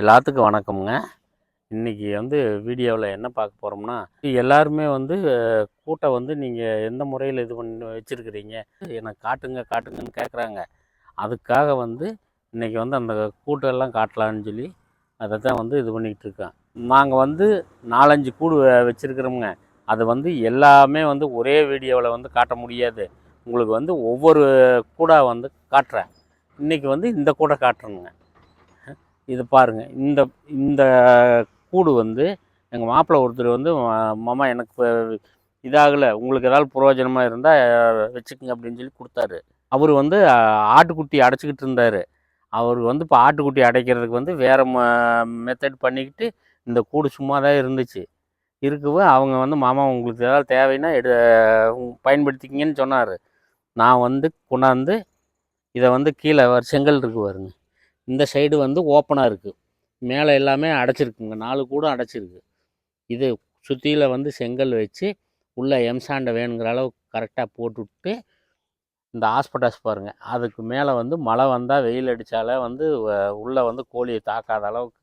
எல்லாத்துக்கும் வணக்கம்ங்க. இன்றைக்கி வந்து வீடியோவில் என்ன பார்க்க போகிறோம்னா எல்லாருமே வந்து கூட்டை வந்து நீங்கள் எந்த முறையில் இது பண்ணி வச்சுருக்கிறீங்க? எனக்கு காட்டுங்க காட்டுங்கன்னு கேட்குறாங்க அதுக்காக வந்து இன்றைக்கி வந்து அந்த கூட்டெல்லாம் காட்டலான்னு சொல்லி அதை தான் வந்து இது பண்ணிக்கிட்டு இருக்கேன் நாங்கள் வந்து நாலஞ்சு கூடு வச்சுருக்கிறோமுங்க. அது வந்து எல்லாமே வந்து ஒரே வீடியோவில் வந்து காட்ட முடியாது. உங்களுக்கு வந்து ஒவ்வொரு கூடாக வந்து காட்டுறேன். இன்றைக்கி வந்து இந்த கூடை காட்டுறேனுங்க இது பாருங்கள் இந்த இந்த கூடு வந்து எங்கள் மாப்பிள்ளை ஒருத்தர் வந்து மாமா எனக்கு இப்போ இதாகலை. உங்களுக்கு ஏதாவது பிரயோஜனமாக இருந்தால் வச்சுக்கோங்க அப்படின்னு சொல்லி கொடுத்தாரு. அவர் வந்து ஆட்டுக்குட்டி அடைச்சிக்கிட்டு இருந்தார். அவர் வந்து இப்போ ஆட்டுக்குட்டி அடைக்கிறதுக்கு வந்து வேறு மெத்தட் பண்ணிக்கிட்டு இந்த கூடு சும்மா தான் இருந்துச்சு. இருக்கவும் அவங்க வந்து மாமா உங்களுக்கு ஏதாவது தேவைன்னா எடு பயன்படுத்திக்கிங்கன்னு சொன்னார். நான் வந்து கொண்டாந்து இதை வந்து கீழே செங்கல் இருக்கு பாருங்க. இந்த சைடு வந்து ஓப்பனாக இருக்குது மேலே எல்லாமே அடைச்சிருக்குங்க. நாலு கூட அடைச்சிருக்கு. இது சுற்றியில் வந்து செங்கல் வச்சு உள்ளே எம்சாண்டை வேணுங்கிற அளவுக்கு கரெக்டாக போட்டுவிட்டு இந்த ஹாஸ்பிட்டாஸ் பாருங்கள் அதுக்கு மேலே வந்து மழை வந்தால் வெயில் அடித்தாலே வந்து உள்ளே வந்து கோழியை தாக்காத அளவுக்கு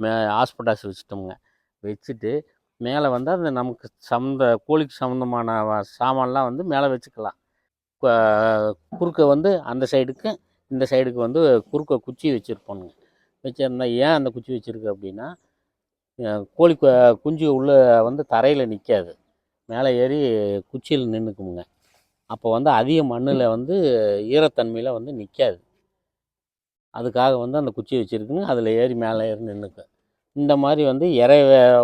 மே ஹாஸ்பிட்டாஸ் வச்சுட்டோமுங்க. வச்சுட்டு மேலே வந்து அது நமக்கு சம்மந்த கோழிக்கு சம்மந்தமான சாமான்லாம் வந்து மேலே வச்சுக்கலாம். குறுக்க வந்து அந்த சைடுக்கு இந்த சைடுக்கு வந்து குறுக்க குச்சி வச்சுருப்போனுங்க வச்சுருந்தா ஏன் அந்த குச்சி வச்சுருக்கு அப்படின்னா கோழி குஞ்சு உள்ளே வந்து தரையில் நிற்காது மேலே ஏறி குச்சியில் நின்றுக்குமுங்க அப்போ வந்து அதிக மண்ணில் வந்து ஈரத்தன்மையில் வந்து நிற்காது அதுக்காக வந்து அந்த குச்சி வச்சுருக்குங்க அதில் ஏறி மேலே ஏறி நின்றுக்கும் இந்த மாதிரி வந்து இறை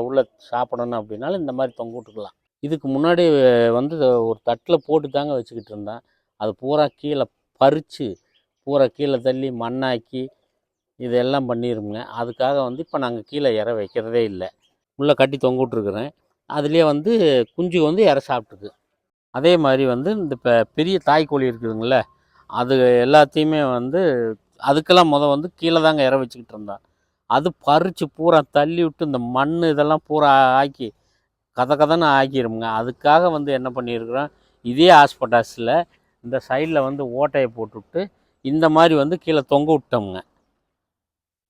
உள்ள சாப்பிடணும் அப்படின்னாலும் இந்த மாதிரி தொங்க விட்டுக்கலாம். இதுக்கு முன்னாடி வந்து ஒரு தட்டில் போட்டு தாங்க வச்சுக்கிட்டு இருந்தேன். அது பூரா கீழே பறித்து பூரா கீழே தள்ளி மண்ணாக்கி இதெல்லாம் பண்ணிடுங்க அதுக்காக வந்து இப்போ நாங்கள் கீழே இற வைக்கிறதே இல்லை. உள்ளே கட்டி தொங்க விட்ருக்குறேன் அதுலேயே வந்து குஞ்சு வந்து இற சாப்பிட்டுக்கு அதே மாதிரி வந்து இந்த இப்போ பெரிய தாய்க்கோழி இருக்குதுங்கள அது எல்லாத்தையுமே வந்து அதுக்கெல்லாம் முத வந்து கீழே தாங்க இற வச்சுக்கிட்டு இருந்தோம் அது பறித்து பூரா தள்ளி விட்டு இந்த மண் இதெல்லாம் பூரா ஆக்கி கதை கதைன்னு ஆக்கிருமுங்க. அதுக்காக வந்து என்ன பண்ணியிருக்கிறோம் இதே ஹாஸ்பிட்டாஸில் இந்த சைடில் வந்து ஓட்டையை போட்டுவிட்டு இந்த மாதிரி வந்து கீழே தொங்க விட்டோம்ங்க.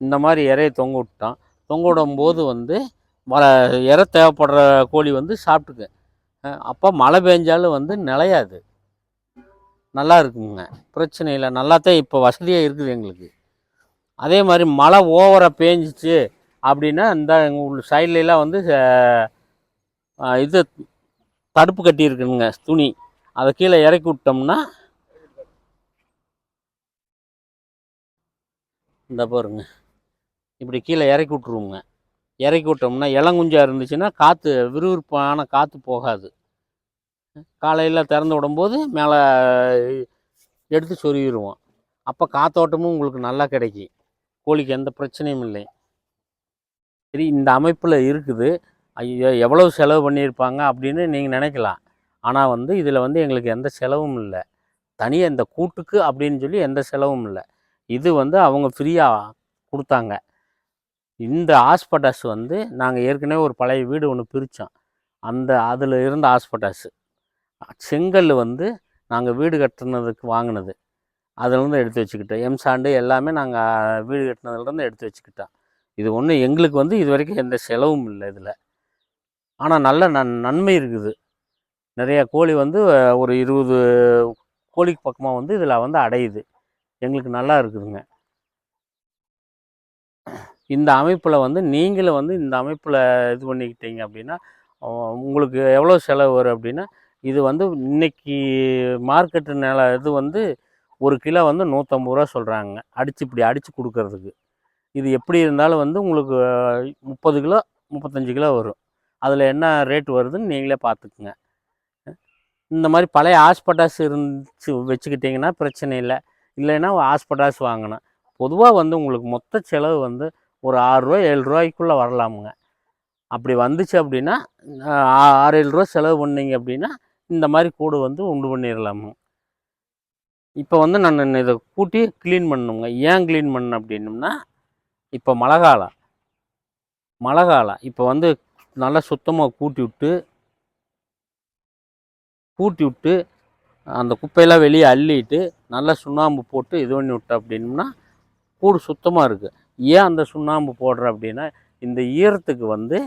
இந்த மாதிரி இறைய தொங்க விட்டோம் தொங்க விடும்போது வந்து மழை இற தேவைப்படுற கோழி வந்து சாப்பிட்டுக்கு. அப்போ மழை பெஞ்சாலும் வந்து நிலையாது. நல்லா இருக்குங்க. பிரச்சனை இல்லை. நல்லாத்தான் இப்போ வசதியாக இருக்குது எங்களுக்கு. அதே மாதிரி மழை ஓவராக பேஞ்சிச்சு அப்படின்னா இந்த எங்கள் சைட்லலாம் வந்து இது தடுப்பு கட்டியிருக்குங்க. துணி. அதை கீழே இறக்கி விட்டோம்னா இந்த பாருங்க. இப்படி கீழே இறக்கி விட்ருவோங்க இறக்கி விட்டோம்னா இளங்குஞ்சாக இருந்துச்சுன்னா காற்று விறுவிறுப்பான காற்று போகாது. காலையில் திறந்து விடும்போது மேலே எடுத்து சொருகிடுவோம் அப்போ காத்தோட்டமும் உங்களுக்கு நல்லா கிடைக்கும். கோழிக்கு எந்த பிரச்சனையும் இல்லை. சரி இந்த அமைப்பில் இருக்குது. ஐயோ எவ்வளவு செலவு பண்ணியிருப்பாங்க அப்படின்னு நீங்கள் நினைக்கலாம். ஆனால் வந்து இதில் வந்து எங்களுக்கு எந்த செலவும் இல்லை. தனியாக இந்த கூட்டுக்கு அப்படின்னு சொல்லி எந்த செலவும் இல்லை. இது வந்து அவங்க ஃப்ரீயாக கொடுத்தாங்க. இந்த ஹாஸ்பிட்டாஸ் வந்து நாங்கள் ஏற்கனவே ஒரு பழைய வீடு ஒன்று பிரித்தோம் அந்த அதில் இருந்த ஹாஸ்பிட்டாஸு செங்கல் வந்து நாங்கள் வீடு கட்டுனதுக்கு வாங்கினது. அதுலேருந்து எடுத்து வச்சுக்கிட்டோம். எம் சாண்டு எல்லாமே நாங்கள் வீடு கட்டினதுலேருந்து எடுத்து வச்சுக்கிட்டோம். இது ஒன்றும் எங்களுக்கு வந்து இது வரைக்கும் எந்த செலவும் இல்லை இதில். ஆனால் நல்ல நன் நன்மை இருக்குது. நிறைய கோழி வந்து ஒரு இருபது கோழிக்கு பக்கமாக வந்து இதில் வந்து அடையுது. எங்களுக்கு நல்லா இருக்குதுங்க. இந்த அமைப்பில் வந்து நீங்களும் வந்து இந்த அமைப்பில் இது பண்ணிக்கிட்டீங்க அப்படின்னா உங்களுக்கு எவ்வளோ செலவு வரும் அப்படின்னா இது வந்து இன்னைக்கு மார்க்கெட்டு நில இது வந்து ஒரு கிலோ வந்து நூற்றம்பது ரூபா சொல்கிறாங்க அடித்து இப்படி அடித்து கொடுக்கறதுக்கு. இது எப்படி இருந்தாலும் வந்து உங்களுக்கு முப்பது கிலோ முப்பத்தஞ்சு கிலோ வரும். அதில் என்ன ரேட் வருதுன்னு நீங்களே பார்த்துக்குங்க. இந்த மாதிரி பழைய ஹாஸ்பிட்டாஸ் இருந்துச்சு வச்சுக்கிட்டிங்கன்னா பிரச்சனை இல்லை. இல்லைன்னா ஹாஸ்பிட்டாஸ் வாங்கணும் பொதுவாக வந்து உங்களுக்கு மொத்த செலவு வந்து ஒரு ஆறுரூவா ஏழு ரூபாய்க்குள்ளே வரலாமுங்க. அப்படி வந்துச்சு அப்படின்னா ஆறு ஏழு ரூபா செலவு பண்ணிங்க அப்படின்னா இந்த மாதிரி கூடு வந்து உண்டு பண்ணிடலாமுங்க இப்போ வந்து நான் இதை கூட்டி க்ளீன் பண்ணணுங்க. ஏன் க்ளீன் பண்ணணும் அப்படின்னம்னா இப்போ மழை காலம். மழை காலம். இப்போ வந்து நல்லா சுத்தமாக கூட்டி விட்டு கூட்டி விட்டு அந்த குப்பையெல்லாம் வெளியே அள்ளிட்டு நல்லா சுண்ணாம்பு போட்டு இது பண்ணி விட்டோம் அப்படின்னா கூடு சுத்தமாக இருக்குது ஏன் அந்த சுண்ணாம்பு போடுற அப்படின்னா இந்த ஈரத்துக்கு வந்து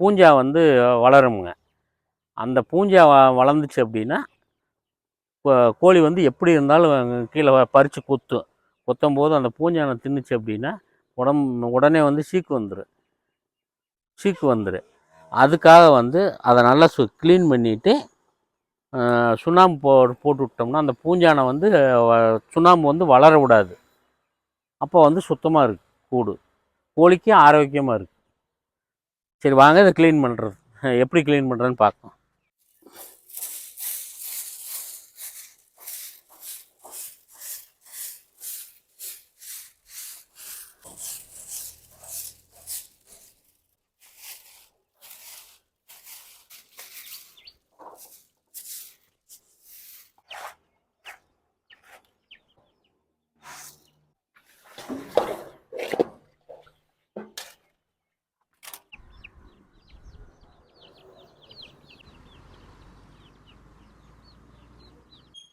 பூஞ்சா வந்து வளருமுங்க. அந்த பூஞ்சா வ வளர்ந்துச்சு அப்படின்னா கோழி வந்து எப்படி இருந்தாலும் கீழே பறித்து கொத்தும் கொத்தும். போது அந்த பூஞ்சானை தின்னுச்சு அப்படின்னா உடம்பு உடனே வந்து சீக்கு வந்துடும் சீக்கு வந்துடும் அதுக்காக வந்து அதை நல்லா சு க்ளீன் பண்ணிவிட்டு சுண்ணாம்பு போ போட்டு விட்டோம்னா அந்த பூஞ்சானை வந்து சுண்ணாம்பு வந்து வளர விடாது. அப்போ வந்து சுத்தமாக இருக்குது கூடு. கோழிக்கு ஆரோக்கியமாக இருக்குது சரி வாங்க இதை க்ளீன் பண்ணுறது எப்படி க்ளீன் பண்ணுறதுன்னு பார்க்கலாம்.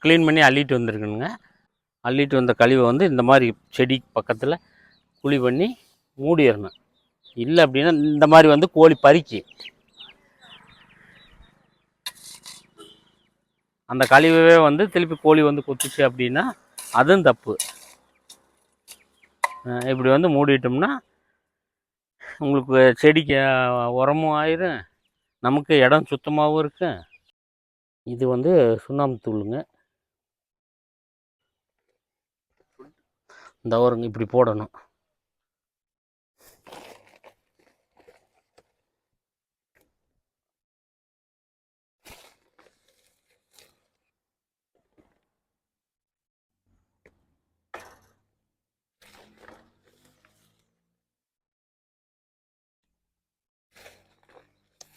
க்ளீன் பண்ணி அள்ளிட்டு வந்துருக்கணுங்க. அள்ளிட்டு வந்த கழிவை வந்து இந்த மாதிரி செடி பக்கத்தில் குழி பண்ணி மூடிடணும். இல்லை அப்படின்னா இந்த மாதிரி வந்து கோழி பறிக்கு அந்த கழிவவே வந்து திருப்பி கோழி வந்து கொத்துச்சு அப்படின்னா அதுவும் தப்பு. இப்படி வந்து மூடிட்டோம்னா உங்களுக்கு செடிக்கு உரமும் ஆயிரும். நமக்கு இடம் சுத்தமாகவும் இருக்கும் இது வந்து சுண்ணாம்பு தூளுங்க. இந்த வருங்க இப்படி போடணும்.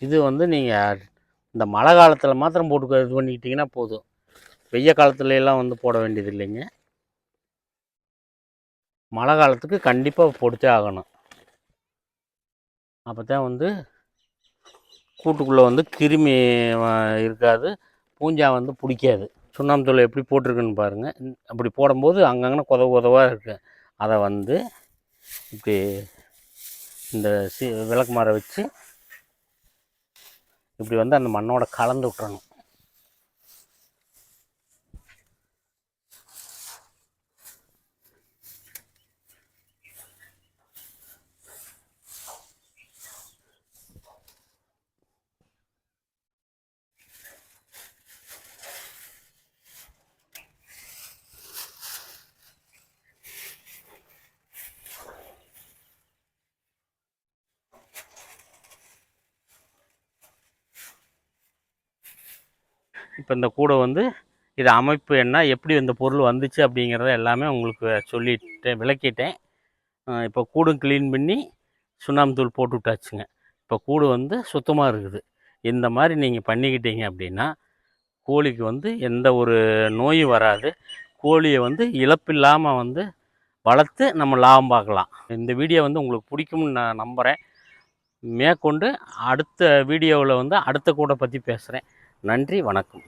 இது வந்து நீங்கள் இந்த மழை காலத்தில் மாத்திரம் போட்டு இது பண்ணிக்கிட்டிங்கன்னா போதும். வெய்ய காலத்துல எல்லாம் வந்து போட வேண்டியது இல்லைங்க மழை காலத்துக்கு கண்டிப்பாக பொடிச்சே ஆகணும். அப்போ தான் வந்து கூட்டுக்குள்ளே வந்து கிருமி இருக்காது. பூஞ்சா வந்து பிடிக்காது. சுண்ணாம்புத்தூள் எப்படி போட்டிருக்குன்னு பாருங்கள் அப்படி போடும்போது அங்கங்கே உதவு உதவாக இருக்கு. அதை வந்து இப்படி இந்த சி விளக்கு மரம் வச்சு இப்படி வந்து அந்த மண்ணோட கலந்து விட்டுறணும். இப்போ இந்த கூடை வந்து இது அமைப்பு என்ன எப்படி இந்த பொருள் வந்துச்சு அப்படிங்கிறத எல்லாமே உங்களுக்கு சொல்லிட்டேன் விளக்கிட்டேன். இப்போ கூடும் க்ளீன் பண்ணி சுண்ணாம்பு தூள் போட்டு விட்டாச்சுங்க. இப்போ கூடு வந்து சுத்தமாக இருக்குது. இந்த மாதிரி நீங்கள் பண்ணிக்கிட்டீங்க அப்படின்னா கோழிக்கு வந்து எந்த ஒரு நோயும் வராது. கோழியை வந்து இழப்பில்லாமல் வந்து வளர்த்து நம்ம லாபம் பார்க்கலாம். இந்த வீடியோ வந்து உங்களுக்கு பிடிக்கும்னு நான் நம்புகிறேன் மேற்கொண்டு அடுத்த வீடியோவில் வந்து அடுத்த கூடை பற்றி பேசுகிறேன் நன்றி வணக்கம்.